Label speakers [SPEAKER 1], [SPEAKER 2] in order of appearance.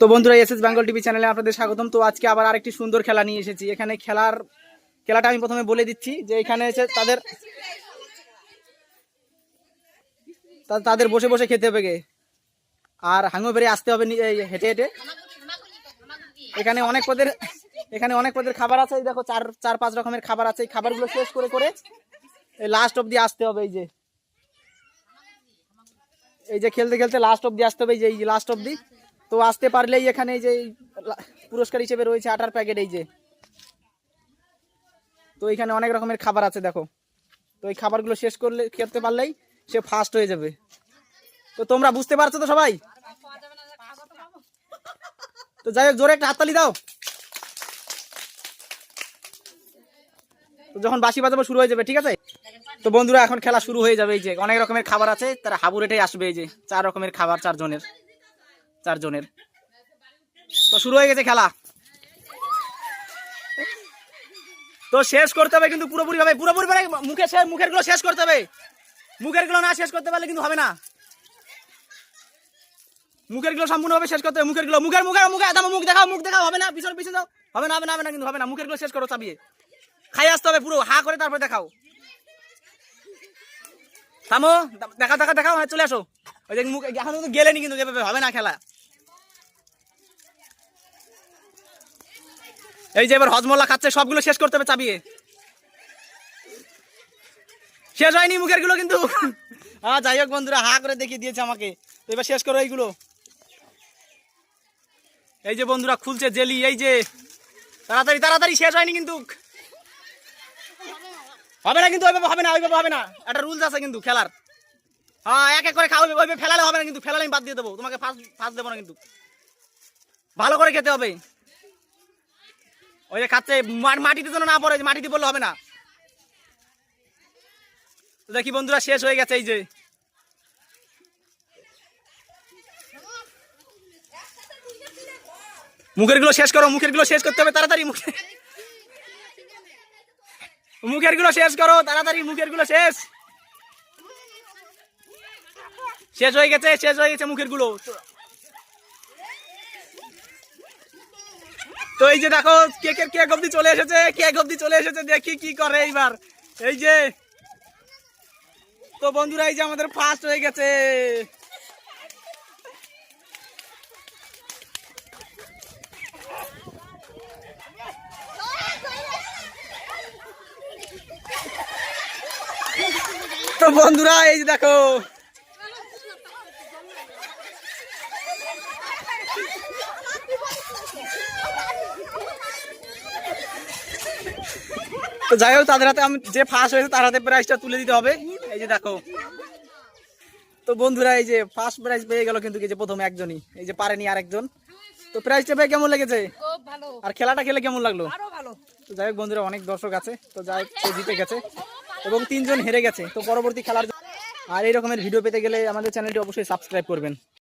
[SPEAKER 1] তো বন্ধুরা S S Bengal TV চ্যানেলে আপনাদের স্বাগতম। তো আজকে আবার আরেকটি সুন্দর খেলা নিয়ে এসেছি। এখানে খেলার, খেলাটা আমি প্রথমে বলে দিচ্ছি যে এখানে এসে তাদের তাদের বসে বসে খেতে হবে আর হাঙ্গো বেড়ে আসতে হবে হেঁটে হেঁটে। এখানে অনেক পদের এখানে অনেক পদের খাবার আছে। দেখো, চার চার পাঁচ রকমের খাবার আছে। এই খাবারগুলো শেষ করে করে এই লাস্ট অব্দি আসতে হবে এই যে। এই যে খেলতে খেলতে লাস্ট অব্দি আসতে হবে, এই যে লাস্ট অব্দি তো আসতে পারলেই এখানে এই যে পুরস্কার হিসেবে রয়েছে আটার প্যাকেট এই যে। তো এখানে অনেক রকমের খাবার আছে, দেখো। তো এই খাবারগুলো শেষ করলে, খেতে পারলেই সে ফার্স্ট হয়ে যাবে। তো তোমরা বুঝতে পারছ তো সবাই? তো যাই হোক, জোরে একটা হাততালি দাও। তো যখন বাসি বাজাবো শুরু হয়ে যাবে, ঠিক আছে? তো বন্ধুরা, এখন খেলা শুরু হয়ে যাবে এই যে। অনেক রকমের খাবার আছে, তারা হাবু রেটেই আসবে এই যে। চার রকমের খাবার, চারজনের। চারজনের। তো শুরু হয়ে গেছে খেলা। তো শেষ করতে হবে কিন্তু পুরোপুরি ভাবে পুরোপুরি মুখে মুখেরগুলো শেষ করতে হবে। মুখেরগুলো না শেষ করতে পারলে কিন্তু হবে না। মুখেরগুলো সম্পূর্ণভাবে শেষ করতে হবে মুখেরগুলো মুখের মুখের মুখে দাম মুখ দেখাও মুখ দেখাও, হবে না? পিছনে পিছনে হবে না হবে না হবে না, কিন্তু হবে না। মুখেরগুলো শেষ করো চাবিয়ে। খাই আসতে হবে পুরো, হা করে তারপরে দেখাও। থামো, দেখা দেখা দেখাও হ্যাঁ চলে আসো। ওই যে মুখ, এখন তো গেলেনি কিন্তু এভাবে হবে না খেলা। এই যে এবার হজমল্লা খাচ্ছে, সবগুলো শেষ করতে হবে চাবিয়ে। শেষ হয়নি মুখেরগুলো কিন্তু। হ্যাঁ যাই হোক বন্ধুরা, হা করে দেখিয়ে দিয়েছে আমাকে। এবার শেষ করো এইগুলো। এই যে বন্ধুরা, খুলছে জেলি, এই যে। তাড়াতাড়ি তাড়াতাড়ি, শেষ হয়নি কিন্তু। হবে না কিন্তু ওইভাবে হবে না, ওইভাবে হবে না। একটা রুলস আছে কিন্তু খেলার। হ্যাঁ এক এক করে খাওয়াবে, ওইভাবে ফেলালে হবে না কিন্তু, ফেলালে আমি বাদ দিয়ে দেবো। তোমাকে ফার্স্ট ফার্স্ট দেবো না কিন্তু। ভালো করে খেতে হবে। ওই যে খাচ্ছে মাটিতে যেন না পড়ে মাটিতে পড়লে হবে না। দেখি বন্ধুরা, শেষ হয়ে গেছে এই যে। মুখেরগুলো শেষ করো, মুখেরগুলো শেষ করতে হবে, তাড়াতাড়ি মুখে। মুখেরগুলো শেষ করো, তাড়াতাড়ি মুখেরগুলো শেষ। শেষ হয়ে গেছে, শেষ হয়ে গেছে মুখেরগুলো তো এই যে দেখো কেকের কেক অব্দি চলে এসেছে কেক অব্দি চলে এসেছে, দেখি কি করে এইবার। এই যে, তো বন্ধুরা, এই যে আমাদের ফার্স্ট হয়ে গেছে। বন্ধুরা এই যে দেখো। তো যাই হোক তাদের হাতে আমি যে ফার্স্ট হয়েছে তার হাতে প্রাইজটা তুলে দিতে হবে। এই যে দেখো। তো বন্ধুরা এই যে ফার্স্ট প্রাইজ পেয়ে গেল কিন্তু এই যে প্রথম একজনই। এই যে পারেনি আরেকজন। তো প্রাইজটা পেয়ে কেমন লেগেছে? আর খেলাটা খেলে কেমন লাগল? তো যাই হোক বন্ধুরা অনেক দর্শক আছে। তো যাই হোক সে জিতে গেছে। এবং তিনজন হেরে গেছে। তো পরবর্তী খেলার আর এই রকমের ভিডিও পেতে গেলে আমাদের চ্যানেলটি অবশ্যই সাবস্ক্রাইব করবেন।